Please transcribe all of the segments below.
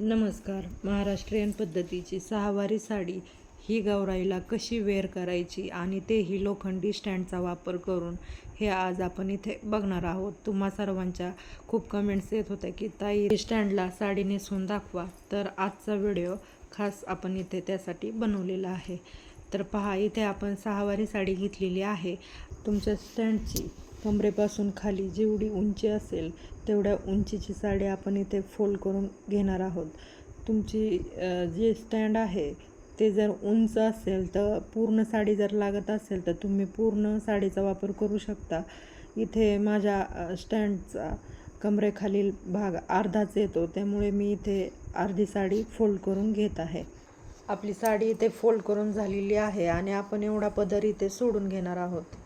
नमस्कार. महाराष्ट्रीयन पद्धतीची सहावारी साडी ही गौराईला कशी वेअर करायची आणि तेही लोखंडी स्टँडचा वापर करून हे आज आपण इथे बघणार आहोत. तुम्हा सर्वांच्या खूप कमेंट्स येत होत्या की ताई स्टँडला साडी नेसून दाखवा. तर आजचा व्हिडिओ खास आपण इथे त्यासाठी बनवलेला आहे. तर पहा इथे आपण सहावारी साडी घेतलेली आहे. तुमच्या स्टँडची कमरेपासून खाली जेवढी उंची असेल तेवढ्या उंचीची साडी आपण इथे फोल्ड करून घेणार आहोत. तुमची जे स्टँड आहे ते जर उंच असेल तर पूर्ण साडी जर लागत असेल तर तुम्ही पूर्ण साडीचा वापर करू शकता. इथे माझ्या स्टँडचा कमरेखालील भाग अर्धाच येतो त्यामुळे मी इथे अर्धी साडी फोल्ड करून घेत आहे. आपली साडी इथे फोल्ड करून झालेली आहे आणि आपण एवढा पदर इथे सोडून घेणार आहोत.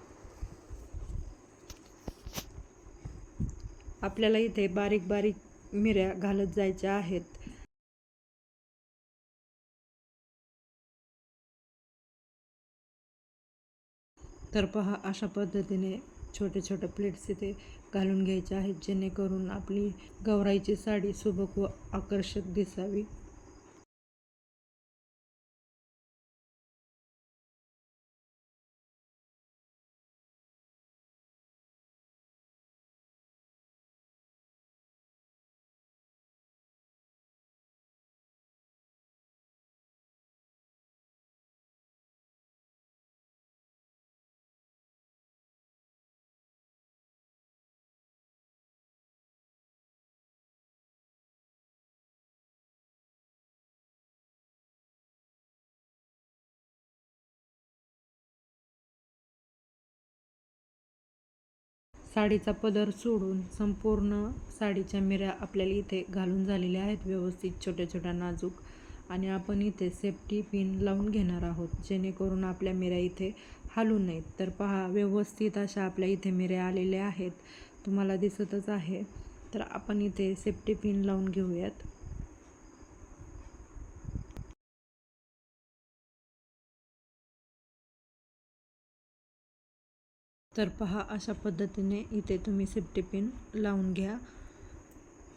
आपल्याला इथे बारीक बारीक मिऱ्या घालत जायच्या आहेत. तर पहा अशा पद्धतीने छोटे छोटे प्लेट्स इथे घालून घ्यायचे आहेत जेणेकरून आपली गौराईची साडी सुबक व आकर्षक दिसावी. साडीचा पदर सोडून संपूर्ण साडीच्या मिऱ्या आपल्याला इथे घालून झालेल्या आहेत. व्यवस्थित छोट्या छोट्या नाजूक. आणि आपण इथे सेफ्टी पिन लावून घेणार आहोत. जेणेकरून आपल्या मिऱ्या इथे हालू नयेत. तर पहा व्यवस्थित अशा आपल्या इथे मिऱ्या आलेल्या आहेत. तुम्हाला दिसतच आहे. तर आपण इथे सेफ्टी पिन लावून घेऊयात. तर पहा अशा पद्धतीने इथे तुम्ही सेफ्टी पिन लावून घ्या.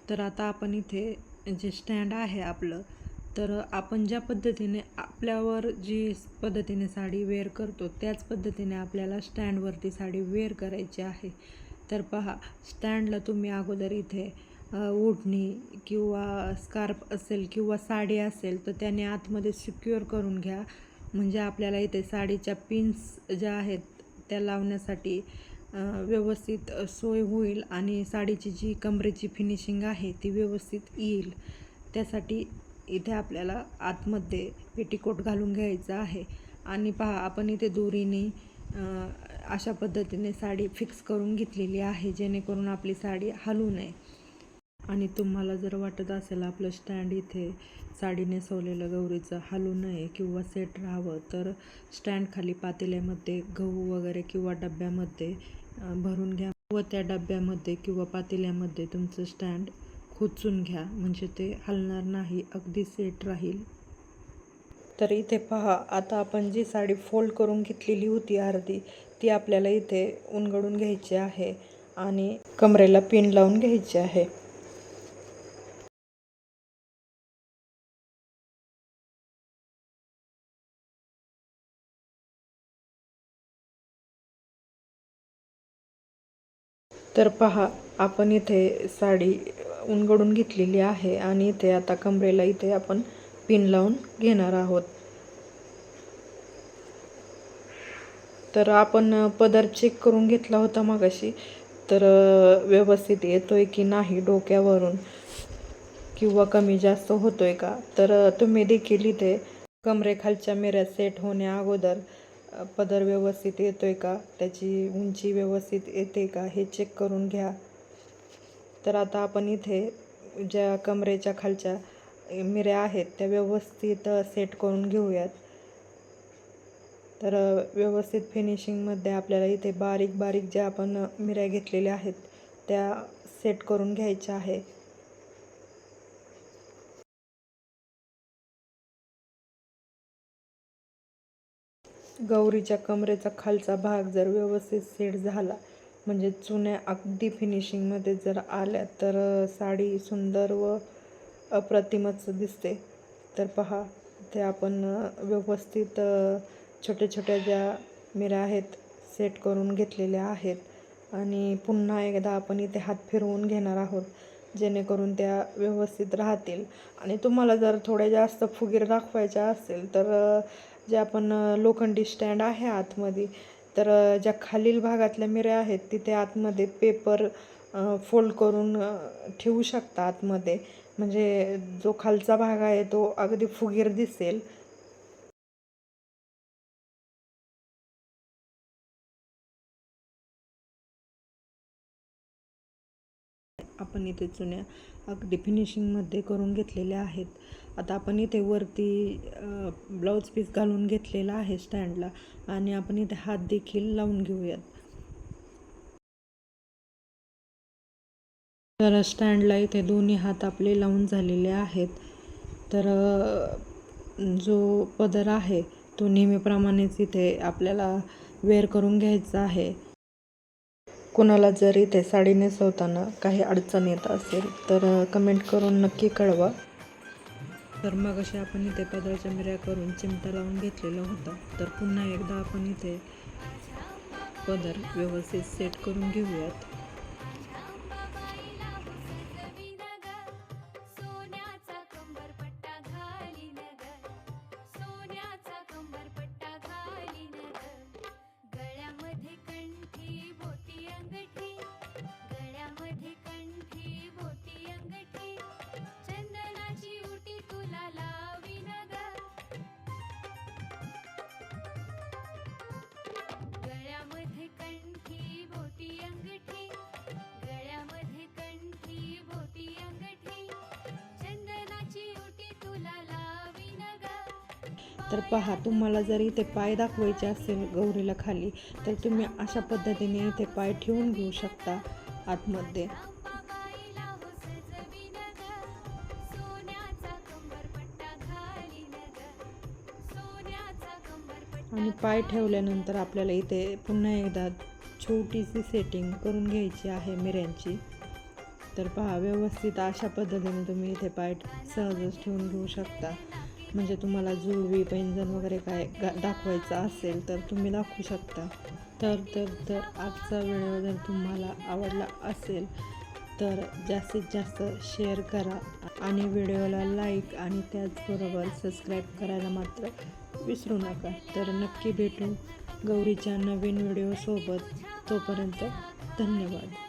तर आता आपण इथे जे स्टँड आहे आपलं तर आपण ज्या पद्धतीने आपल्यावर जी पद्धतीने साडी वेअर करतो त्याच पद्धतीने आपल्याला स्टँडवरती साडी वेअर करायची आहे. तर पहा स्टँडला तुम्ही अगोदर इथे ओढणी किंवा स्कार्फ असेल किंवा साडी असेल तर त्याने आतमध्ये सिक्युअर करून घ्या. म्हणजे आपल्याला इथे साडीच्या पिन्स ज्या आहेत त्या लावण्यासाठी व्यवस्थित सोय होईल आणि साडीची जी कमरेची फिनिशिंग आहे ती व्यवस्थित येईल. त्यासाठी इथे आपल्याला आतमध्ये पेटीकोट घालून घ्यायचं आहे. आणि पहा आपण इथे दोरीने अशा पद्धतीने साडी फिक्स करून घेतलेली आहे जेणेकरून आपली साडी हलू नये. आणि तुम्हाला जर वाटत असेल आपलं स्टँड इथे साडी नेसवलेलं गौरीचं हलू नये किंवा सेट राहावं तर स्टँड खाली पातेल्यामध्ये गहू वगैरे किंवा डब्यामध्ये भरून घ्या. व त्या डब्यामध्ये किंवा पातेल्यामध्ये तुमचं स्टँड खोचून घ्या म्हणजे ते हलणार नाही अगदी सेट राहील. तर इथे पहा आता आपण जी साडी फोल्ड करून घेतलेली होती अर्धी ती आपल्याला इथे उनगडून घ्यायची आहे आणि कमरेला पिन लावून घ्यायची आहे. तर पहा आपण इथे साडी उनगडून घेतलेली आहे आणि इथे आता कमरेला इथे आपण पिन लावून घेणार आहोत. तर आपण पदर चेक करून घेतला होता मगाशी तर व्यवस्थित येतोय की नाही डोक्यावरून? किंवा कमी जास्त होतोय का? तर तुम्ही देखील इथे कमरेखालच्या मिऱ्या सेट होण्या अगोदर पदर व्यवस्थित येतो आहे का? त्याची उंची व्यवस्थित येते का? हे चेक करून घ्या. तर आता आपण इथे ज्या कमरेच्या खालच्या मिऱ्या आहेत त्या व्यवस्थित सेट करून घेऊयात. तर व्यवस्थित फिनिशिंगमध्ये आपल्याला इथे बारीक बारीक ज्या आपण मिऱ्या घेतलेल्या आहेत त्या सेट करून घ्यायच्या आहे. गौरीच्या कमरेचा खालचा भाग जर व्यवस्थित सेट झाला म्हणजे चुन्या अगदी फिनिशिंगमध्ये जर आल्या तर साडी सुंदर व अप्रतिमच दिसते. तर पहा ते आपण व्यवस्थित छोट्या छोट्या ज्या मिऱ्या आहेत सेट करून घेतलेल्या आहेत. आणि पुन्हा एकदा आपण इथे हात फिरवून घेणार आहोत जेणेकरून त्या व्यवस्थित राहतील. आणि तुम्हाला जर थोड्या जास्त फुगीर दाखवायच्या असेल तर जे आपण लोखंडी स्टँड आहे आतमध्ये तर ज्या खालील भागातल्या मिऱ्या आहेत तिथे आतमध्ये पेपर फोल्ड करून ठेवू शकता आतमध्ये. म्हणजे जो खालचा भाग आहे तो अगदी फुगीर दिसेल. आपण इथे जुन्या अगदी फिनिशिंगमध्ये करून घेतलेल्या आहेत. आता आपण इथे वरती ब्लाऊज पीस घालून घेतलेला आहे स्टँडला आणि आपण इथे हात देखील लावून घेऊयात. तर स्टँडला इथे दोन्ही हात आपले लावून झालेले आहेत. तर जो पदर आहे तो नेहमीप्रमाणेच इथे आपल्याला वेअर करून घ्यायचा आहे. कुणाला जर इथे साडी नेसवताना काही अडचण येत असेल तर कमेंट करून नक्की कळवा. तर मग अशी आपण इथे पदराच्या मिऱ्या करून चिमटा लावून घेतलेला होता. तर पुन्हा एकदा आपण इथे पदर व्यवस्थित सेट करून घेऊयात. तर पहा तुम्हाला जर इथे पाय दाखवायचे असेल गौरीला खाली तर तुम्ही अशा पद्धतीने इथे पाय ठेवून घेऊ शकता आतमध्ये. आणि पाय ठेवल्यानंतर आपल्याला इथे पुन्हा एकदा छोटीशी सेटिंग करून घ्यायची आहे मिऱ्यांची. तर पहा व्यवस्थित अशा पद्धतीने तुम्ही इथे पाय सहजच ठेवून घेऊ शकता. म्हणजे तुम्हाला जुळवी पैंजण वगैरे काय दाखवायचं असेल तर तुम्ही दाखवू शकता. तर तर तर आजचा व्हिडिओ जर तुम्हाला आवडला असेल तर जास्तीत जास्त शेअर करा आणि व्हिडिओला लाईक आणि त्याचबरोबर सबस्क्राईब करायला मात्र विसरू नका. तर नक्की भेटू गौरीच्या नवीन व्हिडिओसोबत. तोपर्यंत धन्यवाद.